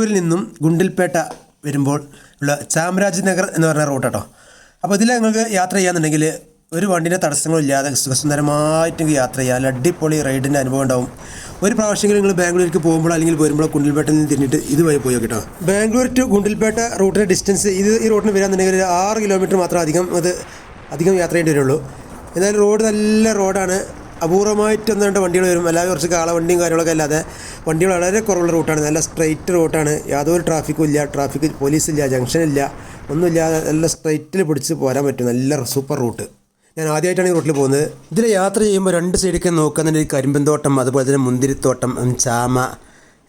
ൂരിൽ നിന്നും ഗുണ്ടിൽപേട്ട വരുമ്പോൾ ഉള്ള ചാമരാജ് നഗർ എന്ന് പറഞ്ഞ റൂട്ട് കേട്ടോ അപ്പോൾ ഇതിൽ നിങ്ങൾക്ക് യാത്ര ചെയ്യാന്നുണ്ടെങ്കിൽ ഒരു വണ്ടിന്റെ തടസ്സങ്ങളില്ലാതെ സുഖസുന്ദരമായിട്ട് യാത്ര ചെയ്യാം. അടിപൊളി റൈഡിന്റെ അനുഭവം ഉണ്ടാവും. ഒരു പ്രാവശ്യമെങ്കിലും നിങ്ങൾ ബാംഗ്ലൂർക്ക് പോകുമ്പോൾ അല്ലെങ്കിൽ വരുമ്പോൾ ഗുണ്ടിൽപേട്ടയിൽ നിന്ന് തിരിഞ്ഞിട്ട് ഇതുവഴി പോയി കേട്ടോ ബാംഗ്ലൂർ ടു ഗുണ്ടിൽപേട്ട റൂട്ടിന്റെ ഡിസ്റ്റൻസ് ഇത് ഈ റൂട്ടിന് വരാന്നുണ്ടെങ്കിൽ ഒരു ആറ് കിലോമീറ്റർ മാത്രം അധികം അത് അധികം യാത്ര ചെയ്യേണ്ടി വരുള്ളൂ. എന്നാലും റോഡ് നല്ല റോഡാണ്. അപൂർവമായിട്ട് എന്താണ്ട് വണ്ടികൾ വരും. അല്ലാതെ കുറച്ച് കാളവണ്ടിയും കാര്യങ്ങളൊക്കെ അല്ലാതെ വണ്ടികൾ വളരെ കുറവുള്ള റൂട്ടാണ്. നല്ല സ്ട്രൈറ്റ് റൂട്ടാണ്. യാതൊരു ട്രാഫിക്കും ഇല്ല. ട്രാഫിക് പോലീസില്ല ജംഗ്ഷനില്ല ഒന്നുമില്ലാതെ നല്ല സ്ട്രൈറ്റിൽ പിടിച്ച് പോരാൻ പറ്റും. നല്ല സൂപ്പർ റൂട്ട് ഞാൻ ആദ്യമായിട്ടാണ് ഈ റൂട്ടിൽ പോകുന്നത്. ഇതിൽ യാത്ര ചെയ്യുമ്പോൾ രണ്ട് സൈഡിലേക്ക് നോക്കുന്നുണ്ടെങ്കിൽ കരിമ്പൻ തോട്ടം അതുപോലെ തന്നെ മുന്തിരിത്തോട്ടം ചാമ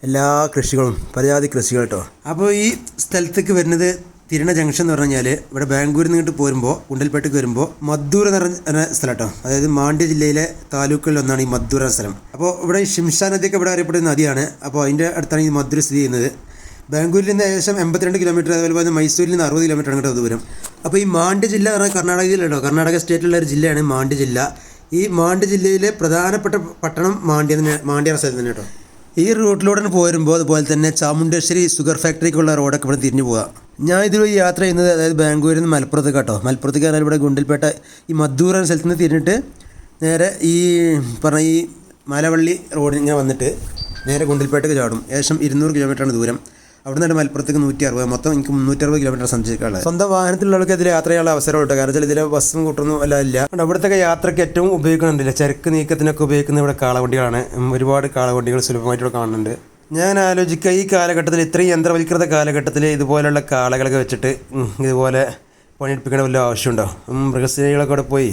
എല്ലാ കൃഷികളും പലജാതി കൃഷികൾ കേട്ടോ അപ്പോൾ ഈ സ്ഥലത്തേക്ക് വരുന്നത് തിരുണ ജംഗ്ഷൻ എന്ന് പറഞ്ഞു കഴിഞ്ഞാൽ ഇവിടെ ബാംഗ്ലൂരിൽ നിന്നിട്ട് പോരുമ്പോൾ കുണ്ടൽപേട്ടയ്ക്ക് വരുമ്പോൾ മദ്ദൂർ എന്ന് പറഞ്ഞ സ്ഥലം അതായത് മാണ്ഡ്യ ജില്ലയിലെ താലൂക്കുകളിൽ ഒന്നാണ് ഈ മദ്ദൂർ എന്ന സ്ഥലം. അപ്പോൾ ഇവിടെ ഷിംഷാ നദിയൊക്കെ ഇവിടെ അറിയപ്പെടുന്ന നദിയാണ്. അപ്പോൾ അതിന്റെ അടുത്താണ് ഈ മദ്ദൂർ സ്ഥിതി ചെയ്യുന്നത്. ബാംഗ്ലൂരിൽ നിന്ന് ഏകദേശം എൺപത്തിരണ്ട് കിലോമീറ്റർ അതുപോലെ തന്നെ മൈസൂരിൽ നിന്ന് അറുപത് കിലോമീറ്റർ കേട്ടോ ദൂരം. അപ്പോൾ ഈ മാണ്ഡ്യ ജില്ല എന്ന് പറഞ്ഞാൽ കർണാടകയിലുണ്ടോ കർണാടക സ്റ്റേറ്റിലുള്ള ഒരു ജില്ലയാണ് മാണ്ഡ്യ ജില്ല. ഈ മാണ്ഡ്യ ജില്ലയിലെ പ്രധാനപ്പെട്ട പട്ടണം മാണ്ഡ്യ മാണ്ഡ്യ സ്ഥലം തന്നെ കേട്ടോ. ഈ റൂട്ടിലൂടെ പോരുമ്പോൾ അതുപോലെ തന്നെ ചാമുണ്ടേശ്വരി ഷുഗർ ഫാക്ടറിക്കുള്ള റോഡൊക്കെ ഇവിടെ തിരിഞ്ഞു പോവുക ഞാൻ ഇതുവഴി യാത്ര ചെയ്യുന്നത് അതായത് ബാംഗ്ലൂരിൽ നിന്ന് മലപ്പുറത്ത് കേട്ടോ. മലപ്പുറത്തേക്ക് പറഞ്ഞാൽ ഇവിടെ ഗുണ്ടിൽപേട്ട ഈ മദ്ദൂർ എന്ന സ്ഥലത്ത് നിന്ന് തിരിഞ്ഞിട്ട് നേരെ ഈ പറഞ്ഞ ഈ മലവള്ളി റോഡിൽ ഇങ്ങനെ വന്നിട്ട് നേരെ ഗുണ്ടിൽപേട്ടയ്ക്ക് ചാടും. ഏകദേശം ഇരുന്നൂറ് കിലോമീറ്ററാണ് ദൂരം. അവിടെ നിന്ന് മലപ്പുറത്തേക്ക് നൂറ്റി അറുപത് മൊത്തം എനിക്ക് മുന്നൂറ്ററുപത് കിലോമീറ്റർ സഞ്ചരിക്കാനുള്ളത്. സ്വന്തം വാഹനത്തിലുള്ളവർക്ക് ഇതിൽ യാത്ര ചെയ്യാനുള്ള കേട്ടോ കാരണം വെച്ചാൽ ഇതിൽ ബസ്സും കൂട്ടൊന്നും അല്ല ഇല്ല. അവിടുത്തെ യാത്രയ്ക്ക് ഏറ്റവും ഉപയോഗിക്കുന്നുണ്ടല്ലേ? ചരക്ക് നീക്കത്തിനൊക്കെ ഉപയോഗിക്കുന്ന ഇവിടെ കാളവണ്ടികളാണ്. ഒരുപാട് കാളവണ്ടികൾ സുലഭമായിട്ട് കാണുന്നുണ്ട്. ഞാൻ ആലോചിക്കുക ഈ കാലഘട്ടത്തിൽ ഇത്രയും യന്ത്രവൽകൃത കാലഘട്ടത്തിൽ ഇതുപോലെയുള്ള കാളകളൊക്കെ വെച്ചിട്ട് ഇതുപോലെ പണിയെടുപ്പിക്കേണ്ട വല്ല ആവശ്യമുണ്ടോ? ഉം, മൃഗസ്നേഹികളൊക്കെ അവിടെ പോയി.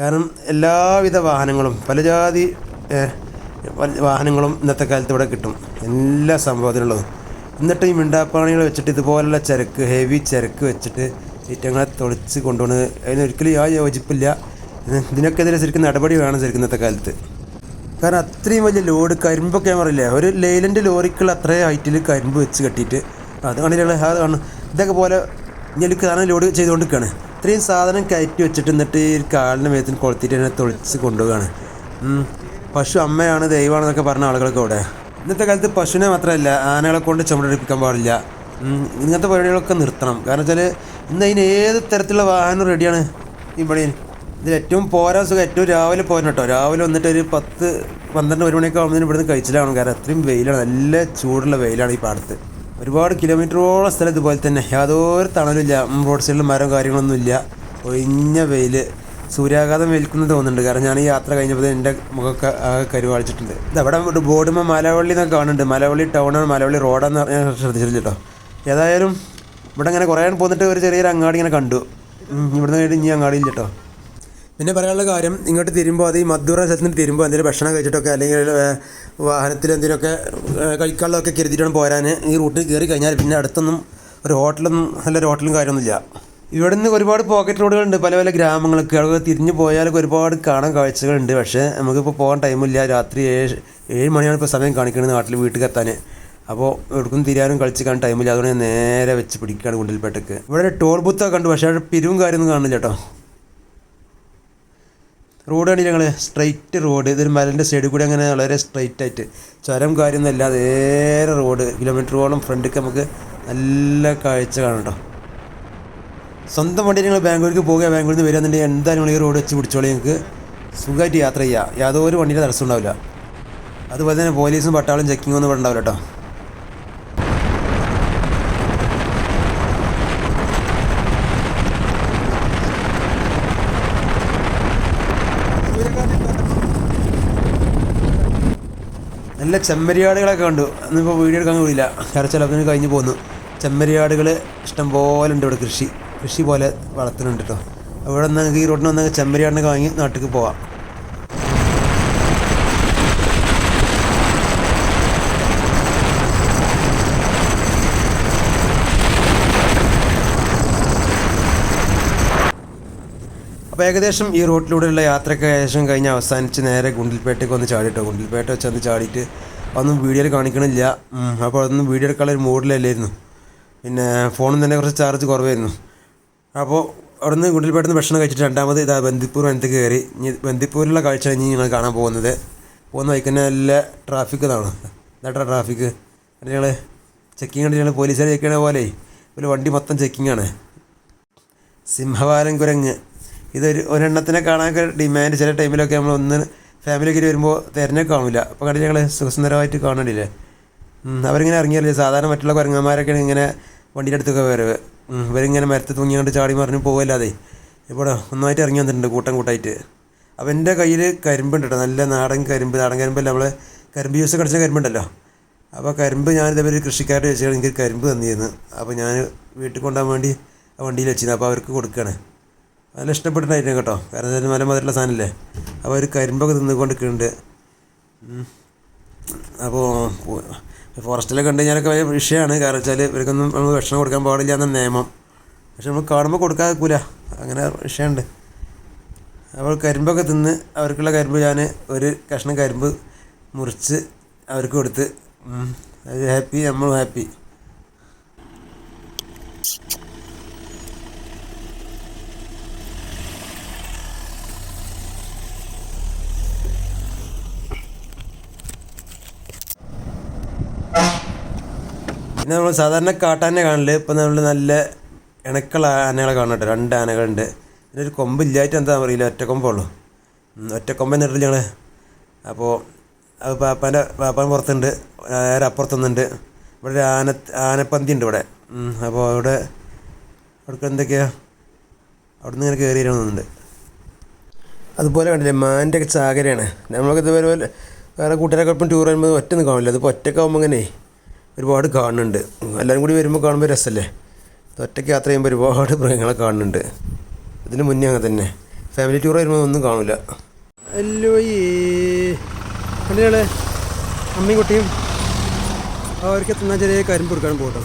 കാരണം എല്ലാവിധ വാഹനങ്ങളും പല ജാതി വാഹനങ്ങളും ഇന്നത്തെ കാലത്ത് ഇവിടെ കിട്ടും. എല്ലാ സംഭവത്തിനുള്ളതും. എന്നിട്ട് ഈ മിണ്ടാപ്പാണികൾ വെച്ചിട്ട് ഇതുപോലുള്ള ചരക്ക് ഹെവി ചരക്ക് വെച്ചിട്ട് ഈറ്റങ്ങളെ തൊളിച്ച് കൊണ്ടുപോകുന്നത് അതിനൊരിക്കലും ആ യോജിപ്പില്ല. ഇതിനൊക്കെതിരെ ശരിക്കും നടപടി വേണം ശരിക്കും ഇന്നത്തെ കാലത്ത്. കാരണം അത്രയും വലിയ ലോഡ് കരിമ്പൊക്കെ ഞാൻ പറയില്ലേ? ഒരു ലെയിലന്റെ ലോറിക്കുള്ള അത്രയും ഹൈറ്റിൽ കരിമ്പ് വെച്ച് കെട്ടിയിട്ട് അത് കാണില്ല അത് കാണും ഇതൊക്കെ പോലെ ഞെലുക്ക് സാധനം ലോഡ് ചെയ്തുകൊണ്ടിരിക്കുകയാണ് ഇത്രയും സാധനം കയറ്റി വെച്ചിട്ട് എന്നിട്ട് ഈ കാലിന്റെ മേത്തിന് കൊളുത്തിയിട്ട് എന്നെ തൊളിച്ച് കൊണ്ടുപോവുകയാണ്. പശു അമ്മയാണ് ദൈവമാണെന്നൊക്കെ പറഞ്ഞ ആളുകളൊക്കെ ഇവിടെ ഇന്നത്തെ കാലത്ത് പശുവിനെ മാത്രമല്ല ആനകളെ കൊണ്ട് ചുമടെടുപ്പിക്കാൻ പാടില്ല. ഇങ്ങനത്തെ പരിപാടികളൊക്കെ നിർത്തണം. കാരണം വെച്ചാൽ ഇന്ന് അതിന് ഏത് തരത്തിലുള്ള വാഹനം റെഡിയാണ് ഇവിടെ ഇതിൽ ഏറ്റവും പോരാ സുഖം ഏറ്റവും രാവിലെ പോരണം കേട്ടോ. രാവിലെ വന്നിട്ട് ഒരു പത്ത് പന്ത്രണ്ട് ഒരു മണിയൊക്കെ ആകുമ്പോൾ ഇവിടുന്ന് കഴിച്ചിലാണ് കാരണം അത്രയും വെയിലാണ്. നല്ല ചൂടുള്ള വെയിലാണ് ഈ പാടത്ത്. ഒരുപാട് കിലോമീറ്ററോളം സ്ഥലം ഇതുപോലെ തന്നെ. യാതൊരു തണലില്ല റോഡ് സൈഡിൽ മരം കാര്യങ്ങളൊന്നുമില്ല ഒഴിഞ്ഞ വെയിൽ സൂര്യാഘാതം ഏൽക്കുന്നത് തോന്നുന്നുണ്ട്. കാരണം ഞാൻ ഈ യാത്ര കഴിഞ്ഞപ്പോൾ എന്റെ മുഖമൊക്കെ ആകെ കരുവാളിച്ചിട്ടുണ്ട്. ഇതവിടെ ബോർഡുമ്പോൾ മലവള്ളി എന്നൊക്കെ കാണുന്നുണ്ട്. മലവള്ളി ടൗണാണ് മലവള്ളി റോഡാന്ന് പറഞ്ഞാൽ ശ്രദ്ധിച്ചിട്ടില്ല കേട്ടോ. ഏതായാലും ഇവിടെ ഇങ്ങനെ കുറേ പോന്നിട്ട് ഒരു ചെറിയൊരു അങ്ങാടി ഇങ്ങനെ കണ്ടു. ഇവിടെ കഴിഞ്ഞിട്ട് ഇനി അങ്ങാടി ഇല്ല കേട്ടോ. പിന്നെ പറയാനുള്ള കാര്യം ഇങ്ങോട്ട് തിരുമ്പോൾ അത് ഈ മധുര സ്ഥലത്തിന് തിരുമ്പോൾ എന്തെങ്കിലും ഭക്ഷണം കഴിച്ചിട്ടൊക്കെ അല്ലെങ്കിൽ വാഹനത്തിൽ എന്തെങ്കിലുമൊക്കെ കഴിക്കാനുള്ളതൊക്കെ കരുതിയിട്ടാണ് പോരാൻ ഈ റൂട്ടിൽ കയറി കഴിഞ്ഞാൽ പിന്നെ അടുത്തൊന്നും ഒരു ഹോട്ടലൊന്നും നല്ലൊരു ഹോട്ടലും കാര്യമൊന്നുമില്ല. ഇവിടെ നിന്ന് ഒരുപാട് പോക്കറ്റ് റോഡുകളുണ്ട് പല പല ഗ്രാമങ്ങളൊക്കെ. അവിടെ തിരിഞ്ഞു പോയാലൊക്കെ ഒരുപാട് കാണാൻ കാഴ്ചകളുണ്ട്. പക്ഷേ നമുക്കിപ്പോൾ പോകാൻ ടൈമില്ല രാത്രി ഏഴ് ഏഴ് മണിയാണ് ഇപ്പോൾ സമയം കാണിക്കുന്നത് നാട്ടിൽ വീട്ടിൽ എത്താൻ. അപ്പോൾ എവിടെക്കും തിരിയാനും കളിച്ച് കാണാൻ ടൈമില്ല അതുകൊണ്ട് ഞാൻ നേരെ വെച്ച് പിടിക്കുകയാണ് കുണ്ടിൽപ്പേട്ടക്ക് ഇവിടെ ടോൾ ബൂത്തൊക്കെ കണ്ടു. പക്ഷേ അവിടെ പിരിവും കാര്യമൊന്നും കാണില്ല കേട്ടോ. റോഡ് കണ്ടില്ല ഞങ്ങൾ സ്ട്രൈറ്റ് റോഡ് ഇതൊരു മലന്റെ സൈഡിൽ കൂടി അങ്ങനെ വളരെ സ്ട്രൈറ്റ് ആയിട്ട്. ചുരം അല്ലാതെ നേരെ റോഡ് കിലോമീറ്ററോളം ഫ്രണ്ടിലേക്ക് നമുക്ക് നല്ല കാഴ്ച കാണാം കേട്ടോ. സ്വന്തം വണ്ടി നിങ്ങൾ ബാംഗ്ലൂർക്ക് പോകുക ബാംഗ്ലൂരിൽ നിന്ന് വരികയെന്നുണ്ടെങ്കിൽ എന്തായാലും നിങ്ങൾ ഈ റോഡ് വെച്ച് പിടിച്ചോളി. നിങ്ങൾക്ക് സുഖമായിട്ട് യാത്ര ചെയ്യുക യാതൊരു വണ്ടിയുടെ തടസ്സം ഉണ്ടാവില്ല. അതുപോലെ തന്നെ പോലീസും പട്ടാളും ചെക്കിങ്ങും ഒന്നും ഇവിടെ ഉണ്ടാവില്ല കേട്ടോ. നല്ല ചെമ്മരിയാടുകളൊക്കെ കണ്ടു. ഇന്നിപ്പോൾ വീഡിയോ എടുക്കാൻ കൂടിയില്ല. കാരണം ചിലപ്പോൾ കഴിഞ്ഞ് പോകുന്നു ചെമ്മരിയാടുകൾ ഇഷ്ടം പോലെ ഉണ്ട് ഇവിടെ കൃഷി. കൃഷി പോലെ വളർത്തുന്നുണ്ട് കേട്ടോ അവിടെ നിന്ന് ഈ റോഡിന് വന്നാൽ ചെമ്മരിയാടിനൊക്കെ വാങ്ങി നാട്ടിലേക്ക് പോവാം. അപ്പോൾ ഏകദേശം ഈ റൂട്ടിലൂടെയുള്ള യാത്രയ്ക്ക് ഏകദേശം കഴിഞ്ഞ് അവസാനിച്ച് നേരെ ഗുണ്ടിൽപേട്ടയ്ക്ക് വന്ന് ചാടിട്ടോ. ഗുണ്ടിൽപേട്ട വെച്ച് ചാടിയിട്ട് ഒന്നും വീഡിയോയിൽ കാണിക്കണില്ല. അപ്പോൾ അതൊന്നും വീഡിയോ എടുക്കാനുള്ള ഒരു മൂഡിലല്ലായിരുന്നു പിന്നെ ഫോണിൽ തന്നെ കുറച്ച് ചാർജ് കുറവായിരുന്നു. അപ്പോൾ അവിടുന്ന് ഗുണ്ടിൽപേട്ടിൽ നിന്ന് ഭക്ഷണം കഴിച്ചിട്ട് രണ്ടാമത് ഇതാ ബന്ദിപ്പൂർ വനത്തേക്ക് കയറി. ഇനി ബന്ദിപ്പൂരിലുള്ള കാഴ്ച ഇനി ഞങ്ങൾ കാണാൻ പോകുന്നത്. പോകുന്ന വഴിക്ക് നല്ല ട്രാഫിക് ഇതാണ് ഇതാട്ടാ ട്രാഫിക് ഞങ്ങൾ ചെക്കിങ് കണ്ടിട്ട് പോലീസുകാർ ചെക്ക് ചെയ്യണ പോലെ. ഒരു വണ്ടി മൊത്തം ചെക്കിങ്ങാണ് സിംഹവാലൻ കുരങ്ങ് ഇതൊരു ഒരെണ്ണത്തിനെ കാണാനൊക്കെ ഡിമാൻഡ് ചില ടൈമിലൊക്കെ നമ്മൾ ഒന്ന് ഫാമിലിയൊക്കെ വരുമ്പോൾ തിരഞ്ഞെ കാണില്ല അപ്പോൾ കണ്ടിട്ട് ഞങ്ങൾ സുഖസുന്ദരമായിട്ട് കാണണ്ടില്ലേ ഉം, അവരിങ്ങനെ ഇറങ്ങിയല്ലേ സാധാരണ മറ്റുള്ള കുരങ്ങന്മാരൊക്കെ ഇങ്ങനെ വണ്ടിയുടെ അടുത്തൊക്കെ വരവ്. ഇവരിങ്ങനെ മരത്ത് തൂങ്ങിക്കൊണ്ട് ചാടി മറിഞ്ഞ് പോകല്ലാതെ ഇവിടെ ഒന്നായിട്ട് ഇറങ്ങി വന്നിട്ടുണ്ട് കൂട്ടം കൂട്ടായിട്ട്. അപ്പോൾ എന്റെ കയ്യിൽ കരിമ്പുണ്ട് കേട്ടോ നല്ല നാടൻ കരിമ്പ്. നാടൻ കരിമ്പല്ല നമ്മൾ കരിമ്പ് ജ്യൂസ് കടിച്ച കരിമ്പുണ്ടല്ലോ. അപ്പോൾ കരിമ്പ് ഞാൻ ഇതേപോലെ ഒരു കൃഷിക്കാരുടെ വെച്ചാൽ എനിക്ക് കരിമ്പ് തന്നിരുന്നു അപ്പോൾ ഞാൻ വീട്ടിൽ കൊണ്ടുപോകാൻ വേണ്ടി ആ വണ്ടിയിൽ വെച്ചിരുന്നു. അപ്പോൾ അവർക്ക് കൊടുക്കുകയാണ് നല്ല ഇഷ്ടപ്പെട്ടിട്ടായിരുന്നു കേട്ടോ. കാരണം മല മുതലുള്ള സാധനമല്ലേ അപ്പോൾ അവർ കരിമ്പൊക്കെ തിന്നുകൊണ്ടിരിക്കുന്നുണ്ട് അപ്പോൾ ഫോറസ്റ്റിലൊക്കെ കണ്ടു കഴിഞ്ഞാലൊക്കെ വലിയ വിഷയമാണ്. കാരണം വെച്ചാൽ ഇവർക്കൊന്നും നമ്മൾ ഭക്ഷണം കൊടുക്കാൻ പാടില്ല എന്ന നിയമം. പക്ഷെ നമ്മൾ കാണുമ്പോൾ കൊടുക്കാതിരിക്കൂല അങ്ങനെ വിഷയമുണ്ട്. അപ്പോൾ കരിമ്പൊക്കെ തിന്ന് അവർക്കുള്ള കരിമ്പ് ഞാൻ ഒരു കഷ്ണം കരിമ്പ് മുറിച്ച് അവർക്ക് കൊടുത്ത് ഹാപ്പി നമ്മളും ഹാപ്പി. പിന്നെ നമ്മൾ സാധാരണ കാട്ടാനെ കാണില്ല ഇപ്പം നമ്മൾ നല്ല ഇണക്കുള്ള ആനകളെ കാണട്ടെ രണ്ട് ആനകളുണ്ട്. പിന്നെ ഒരു കൊമ്പില്ലായിട്ട് എന്താ അറിയില്ല. ഒറ്റ കൊമ്പുള്ളൂ. ഉം, ഒറ്റ കൊമ്പൻ നിട്ടില്ല ഞങ്ങൾ അപ്പോൾ അത് പാപ്പാന്റെ പാപ്പാൻ പുറത്തുണ്ട്. നേരെ അപ്പുറത്തൊന്നുണ്ട് ഇവിടെ ഒരു ആന ആനപ്പന്തി ഉണ്ട് ഇവിടെ അപ്പോൾ അവിടെ അവിടേക്ക് എന്തൊക്കെയാ? അവിടെ നിന്ന് ഇങ്ങനെ കയറി വരുന്നുണ്ട് അതുപോലെ കണ്ടില്ലേ മാന്റെ ചാകരയാണ്. നമ്മളൊക്കെ ഇതുപോലെ പോലെ വേറെ കൂട്ടുകാരൊക്കെ ഇപ്പം ടൂർ വരുമ്പോൾ ഒറ്റ കാണില്ല അതിപ്പോൾ ഒറ്റക്കാവുമ്പോൾ ഇങ്ങനെ ഒരുപാട് കാണുന്നുണ്ട്. എല്ലാവരും കൂടി വരുമ്പോൾ കാണുമ്പോൾ രസമല്ലേ ഒറ്റയ്ക്ക് യാത്ര ചെയ്യുമ്പോൾ ഒരുപാട് മൃഗങ്ങളെ കാണുന്നുണ്ട്. ഇതിന് മുന്നേ അങ്ങനെ തന്നെ. ഫാമിലി ടൂർ വരുമ്പോൾ ഒന്നും കാണില്ല അല്ലോ അമ്മയും കുട്ടിയും അവർക്ക് എത്തുന്ന ചെറിയ കരിമ്പ് കൊടുക്കാൻ പോകട്ടോ.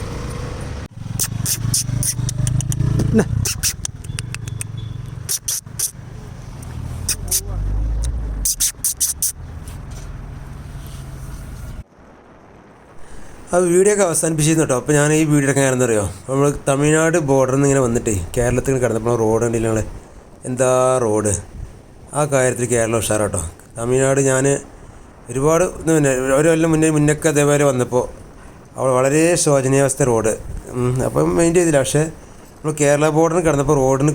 ആ വീഡിയോ ഒക്കെ അവസാനിപ്പിച്ചിരുന്നു കേട്ടോ. അപ്പോൾ ഞാൻ ഈ വീഡിയോ ഞാൻ അറിയോ നമ്മൾ തമിഴ്നാട് ബോർഡറിൽ നിന്ന് ഇങ്ങനെ വന്നിട്ട് കേരളത്തിൽ കിടന്നപ്പോൾ റോഡ് ഉണ്ടല്ലോ ഞങ്ങൾ എന്താ റോഡ് ആ കാര്യത്തിൽ കേരളം ഉഷാറാട്ടോ. തമിഴ്നാട് ഞാൻ ഒരുപാട് മുന്നേ ഒരു കൊല്ലം മുന്നേ മുന്നൊക്കെ അതേപോലെ വന്നപ്പോൾ അവൾ വളരെ ശോചനീയാവസ്ഥ റോഡ് അപ്പം മെയിന്റെ ചെയ്തില്ല. പക്ഷേ നമ്മൾ കേരള ബോർഡറിന് കിടന്നപ്പോൾ റോഡിന്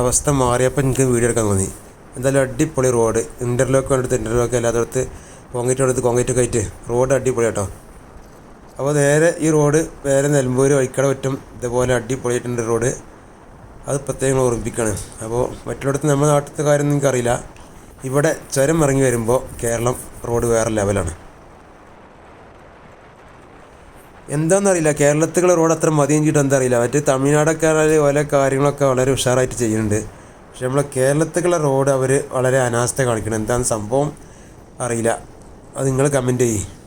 അവസ്ഥ മാറിയപ്പോൾ എനിക്ക് വീഡിയോ എടുക്കാൻ തോന്നി. എന്തായാലും അടിപൊളി റോഡ് ഇന്റർലോക്ക് എടുത്ത് ഇന്റർലോക്ക് അല്ലാത്തടത്ത് കോൺക്രീറ്റ് എടുത്ത് കോൺക്രീറ്റ് ഒക്കെ ആയിട്ട്. റോഡ് അടിപൊളി കേട്ടോ അപ്പോൾ നേരെ ഈ റോഡ് നേരെ നിലമ്പൂർ വഴിക്കട പറ്റും. ഇതുപോലെ അടിപൊളിയായിട്ടുണ്ട് റോഡ്. അത് പ്രത്യേകം ഓർമ്മിപ്പിക്കുകയാണ്. അപ്പോൾ മറ്റുള്ളിടത്ത് നമ്മുടെ നാട്ടിലത്തെ നിങ്ങൾക്ക് അറിയില്ല. ഇവിടെ ചുരം ഇറങ്ങി വരുമ്പോൾ കേരളം റോഡ് വേറെ ലെവലാണ്. എന്താണെന്നറിയില്ല. കേരളത്തിലുള്ള റോഡ് അത്ര മതിയും ചെയ്തിട്ട് എന്താ അറിയില്ല മറ്റേ തമിഴ്നാടൊക്കെ ഓരോ കാര്യങ്ങളൊക്കെ വളരെ ഉഷാറായിട്ട് ചെയ്യുന്നുണ്ട്. പക്ഷെ നമ്മളെ കേരളത്തിലുള്ള റോഡ് അവർ വളരെ അനാസ്ഥ കാണിക്കണം എന്താണ് സംഭവം അറിയില്ല. അത് നിങ്ങൾ കമന്റ് ചെയ്യും.